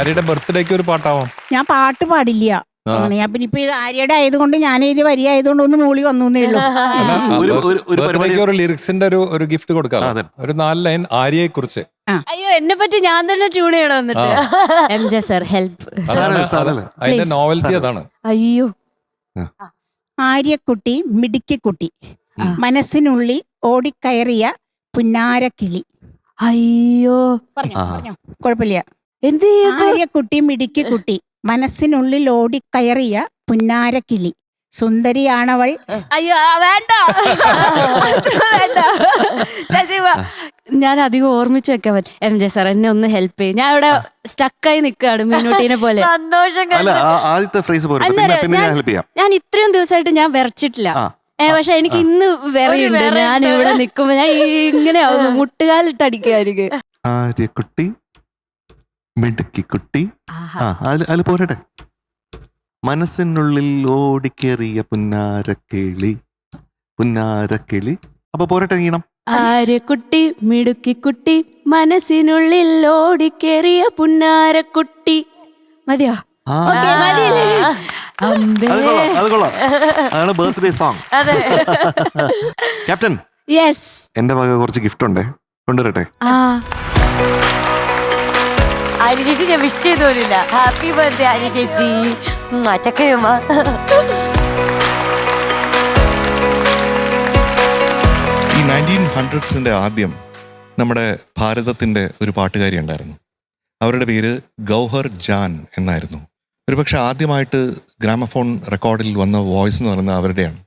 ആര്യയുടെ ബർത്ത്ഡേക്ക് ഒരു പാട്ടാവാം. ഞാൻ പാട്ട് പാടില്ല. ആ. അങ്ങനെ ഞാൻ പിന്നെ ഇപ്പൊ ഇത് ആര്യയുടെ ആയതുകൊണ്ട് ഞാൻ എഴുതി വരി ആയതുകൊണ്ട് ഒന്ന് മൂളി വന്നു എന്നേ ഉള്ളൂ ഒരു- ഒരു- ഒരു ബർത്ത്ഡേക്ക് പരിപാടി- ഒരു ലിറിക്സിന്റെ ഒരു ഒരു ഗിഫ്റ്റ് കൊടുക്കാം. അതെ. ഒരു നാല് ലൈൻ ആര്യയെ കുറിച്ച് അയ്യോ എന്നെ പറ്റി ഞാൻ തന്നെ ട്യൂൺ ചെയ്യണം എന്നിട്ട്. എം ജെ സർ ഹെൽപ്പ് സാരമില്ല, സാരമില്ല. അതിന്റെ Please. നോവൽറ്റി. അതാണ്. അയ്യോ. ആര്യക്കുട്ടി മിടുക്കിക്കുട്ടി. മനസ്സിനുള്ളി മനസ്സിനുള്ളിൽ ഓടിക്കയറിയ പുന്നാരക്കിളി. അയ്യോ. പറഞ്ഞോ ആഹാ. പറഞ്ഞോ. കുഴപ്പമില്ല. എന്ത് കുട്ടി മിടുക്കി കുട്ടി. മനസ്സിനുള്ളിൽ ഓടിക്കയറിയ പുന്നാരക്കിളി സുന്ദരിയാണവൾ. അയ്യോ വേണ്ട. വേണ്ട. ഞാൻ അധികം ഓർമ്മിച്ച് വെക്കാൻ പറ്റും എം ജെ സാർ എന്നെ ഒന്ന് ഹെൽപ്പ് ചെയ്യും. ഞാൻ ഇവിടെ സ്റ്റക്കായി നിൽക്കുകയാണ് മീനൂട്ടീനെ പോലെ. സന്തോഷം ആദ്യത്തെ ഫ്രേസ് ഞാൻ ഞാൻ- ചെയ്യാം. ഞാൻ ഇത്രയും ദിവസമായിട്ട് ഞാൻ വിറച്ചിട്ടില്ല. പക്ഷെ എനിക്ക് ഇന്ന് വിറയുണ്ട്. ഞാൻ ഇവിടെ നിൽക്കുമ്പോ ഞാൻ ഇങ്ങനെ ആവുന്നു. മുട്ടുകാലിട്ട് അടിക്കുമായിരിക്കും ആര്യക്കുട്ടി മിടുക്കിക്കുട്ടി കുട്ടി. ആ അതിൽ അതിൽ പോരട്ടെ. മനസ്സിനുള്ളിൽ ഓടിക്കേറിയ പുന്നാരക്കിളി പുന്നാരക്കിളി അപ്പൊ പോരട്ടെ ഈണം. ആര്യക്കുട്ടി മിടുക്കിക്കുട്ടി മനസ്സിനുള്ളിൽ ഓടിക്കേറിയ പുന്നാരക്കുട്ടി മതിയോ? അതാണ് ബർത്ത്ഡേ സോങ് അതെ ക്യാപ്റ്റൻ യെസ് എന്റെ വക കുറച്ച് ഗിഫ്റ്റ് ഉണ്ട്. കൊണ്ടുവരട്ടെ. ആര്യ ചേച്ചി ഞാൻ വിഷ് ചെയ്ത് പോലില്ല ഹാപ്പി ബർത്ത്ഡേ ആര്യ ചേച്ചി ചക്കരമ്മ ഈ നയന്റീൻ ഹൺഡ്രഡ്സിന്റെ ആദ്യം നമ്മുടെ ഭാരതത്തിന്റെ ഒരു പാട്ടുകാരി ഉണ്ടായിരുന്നു. അവരുടെ പേര് ഗൗഹർ ജാൻ എന്നായിരുന്നു. ഒരുപക്ഷെ ആദ്യമായിട്ട് ഗ്രാമഫോൺ റെക്കോർഡിൽ വന്ന വോയിസ് എന്ന് പറയുന്നത് അവരുടെയാണ്.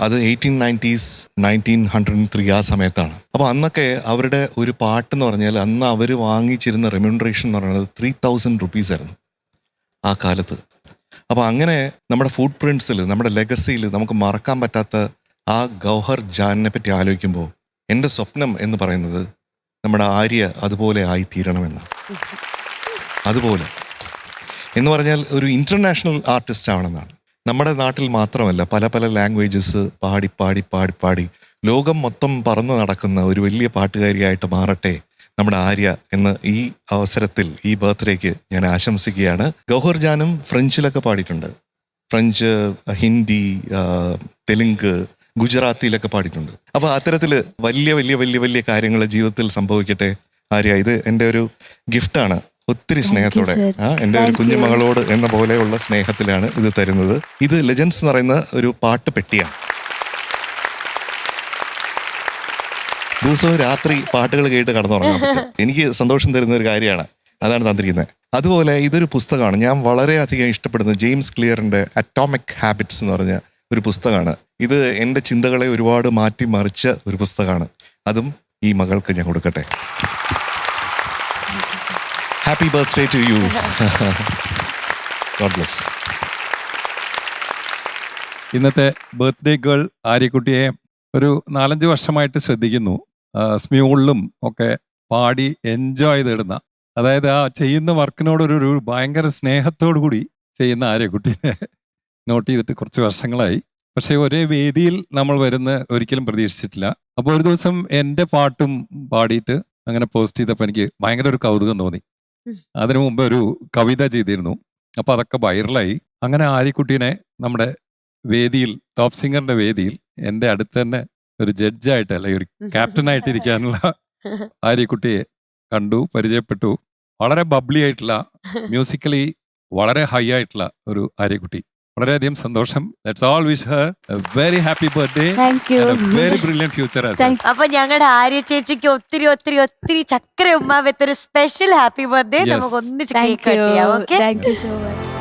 അത് eighteen nineties nineteen hundred three ആ സമയത്താണ്. അപ്പോൾ അന്നൊക്കെ അവരുടെ ഒരു പാട്ട് എന്ന് പറഞ്ഞാൽ അന്ന് അവർ വാങ്ങിച്ചിരുന്ന റെമ്യൂണറേഷൻ എന്ന് പറയുന്നത് ത്രീ തൗസൻഡ് റുപ്പീസ് ആയിരുന്നു ആ കാലത്ത്. അപ്പോൾ അങ്ങനെ നമ്മുടെ ഫുഡ് പ്രിൻസിൽ നമ്മുടെ ലെഗസിയിൽ നമുക്ക് മറക്കാൻ പറ്റാത്ത ആ ഗൗഹർ ജാനിനെ പറ്റി ആലോചിക്കുമ്പോൾ എന്റെ സ്വപ്നം എന്ന് പറയുന്നത് നമ്മുടെ ആര്യ അതുപോലെ ആയി തീരണമെന്നാണ് അതുപോലെ. എന്ന് പറഞ്ഞാൽ ഒരു ഇന്റർനാഷണൽ ആർട്ടിസ്റ്റ് ആവണമെന്നാണ്. നമ്മുടെ നാട്ടിൽ മാത്രമല്ല പല പല ലാംഗ്വേജസ് പാടി പാടി പാടി പാടി. ലോകം മൊത്തം പറന്ന് നടക്കുന്ന ഒരു വലിയ പാട്ടുകാരിയായിട്ട് മാറട്ടെ നമ്മുടെ ആര്യ എന്ന് ഈ അവസരത്തിൽ ഈ ബർത്ത്ഡേക്ക് ഞാൻ ആശംസിക്കുകയാണ്. ഗൗഹർ ജാനും ഫ്രഞ്ചിലൊക്കെ പാടിയിട്ടുണ്ട്. ഫ്രഞ്ച് ഹിന്ദി തെലുങ്ക് ഗുജറാത്തിയിലൊക്കെ പാടിയിട്ടുണ്ട്. അപ്പോൾ അത്തരത്തിൽ വലിയ വലിയ വലിയ വലിയ കാര്യങ്ങൾ ജീവിതത്തിൽ സംഭവിക്കട്ടെ ആര്യ. ഇത് എന്റെ ഒരു ഗിഫ്റ്റാണ് ഒത്തിരി സ്നേഹത്തോടെ. ആ എന്റെ ഒരു. കുഞ്ഞുമകളോട് എന്ന പോലെയുള്ള സ്നേഹത്തിലാണ് ഇത് തരുന്നത്. ഇത് ലെജൻസ് എന്ന് പറയുന്ന ഒരു പാട്ട് പെട്ടിയാണ്. ദിവസവും രാത്രി പാട്ടുകൾ കേട്ട് കടന്നുറങ്ങാൻ പറ്റും. എനിക്ക് സന്തോഷം തരുന്ന ഒരു കാര്യമാണ് അതാണ് തന്നിരിക്കുന്നത്. അതുപോലെ ഇതൊരു പുസ്തകമാണ്. ഞാൻ വളരെയധികം ഇഷ്ടപ്പെടുന്ന ജെയിംസ് ക്ലിയറിന്റെ അറ്റോമിക് ഹാബിറ്റ്സ് എന്ന് പറഞ്ഞ ഒരു പുസ്തകമാണ്. ഇത് എന്റെ ചിന്തകളെ ഒരുപാട് മാറ്റി മറിച്ച ഒരു പുസ്തകമാണ്. അതും ഈ മകൾക്ക് ഞാൻ കൊടുക്കട്ടെ. Happy birthday to you God bless ഇന്നത്തെ ബർത്ത്ഡേ ഗേൾ ആര്യക്കുട്ടിയെ ഒരു നാലഞ്ച് വർഷമായിട്ട് ശ്രദ്ധിക്കുന്നു. സ്മ്യൂളിലും ഒക്കെ പാടി എൻജോയ് ചെയ്തിടുന്ന അതായത് ആ ചെയ്യുന്ന വർക്കിനോടൊരു ഒരു ഭയങ്കര സ്നേഹത്തോടു കൂടി ചെയ്യുന്ന ആര്യക്കുട്ടിയെ നോട്ട് ചെയ്തിട്ട് കുറച്ച് വർഷങ്ങളായി. പക്ഷേ ഒരേ വേദിയിൽ നമ്മൾ വരുന്ന ഒരിക്കലും പ്രതീക്ഷിച്ചിട്ടില്ല. അപ്പോൾ ഒരു ദിവസം എന്റെ പാട്ടും പാടിയിട്ട് അങ്ങനെ പോസ്റ്റ് ചെയ്തപ്പോൾ എനിക്ക് ഭയങ്കര ഒരു കൗതുകം തോന്നി. അതിനു മുമ്പ് ഒരു കവിത ചെയ്തിരുന്നു. അപ്പോൾ അതൊക്കെ വൈറലായി. അങ്ങനെ ആര്യക്കുട്ടീനെ നമ്മുടെ വേദിയിൽ ടോപ്പ് സിംഗറിന്റെ വേദിയിൽ എന്റെ അടുത്ത് തന്നെ ഒരു ജഡ്ജായിട്ട് അല്ലെങ്കിൽ ഒരു ക്യാപ്റ്റനായിട്ട് ഇരിക്കാനുള്ള ആര്യക്കുട്ടിയെ കണ്ടു പരിചയപ്പെട്ടു. വളരെ ബബ്ലി ആയിട്ടുള്ള മ്യൂസിക്കലി വളരെ ഹൈ ആയിട്ടുള്ള ഒരു ആര്യക്കുട്ടി. വളരെയധികം സന്തോഷം. Let's all wish her very happy birthday thank you very brilliant future. അപ്പൊ ഞങ്ങളുടെ ആര്യ ചേച്ചിക്ക് ഒത്തിരി ഒത്തിരി ഒത്തിരി ചക്ര ഉമ്മ വിത്ത് ഒരു സ്പെഷ്യൽ ഹാപ്പി ബർത്ത്ഡേ. നമുക്ക് ഒന്നിച്ച് കേക്ക് കട്ട് ചെയ്യാം you okay thank you so much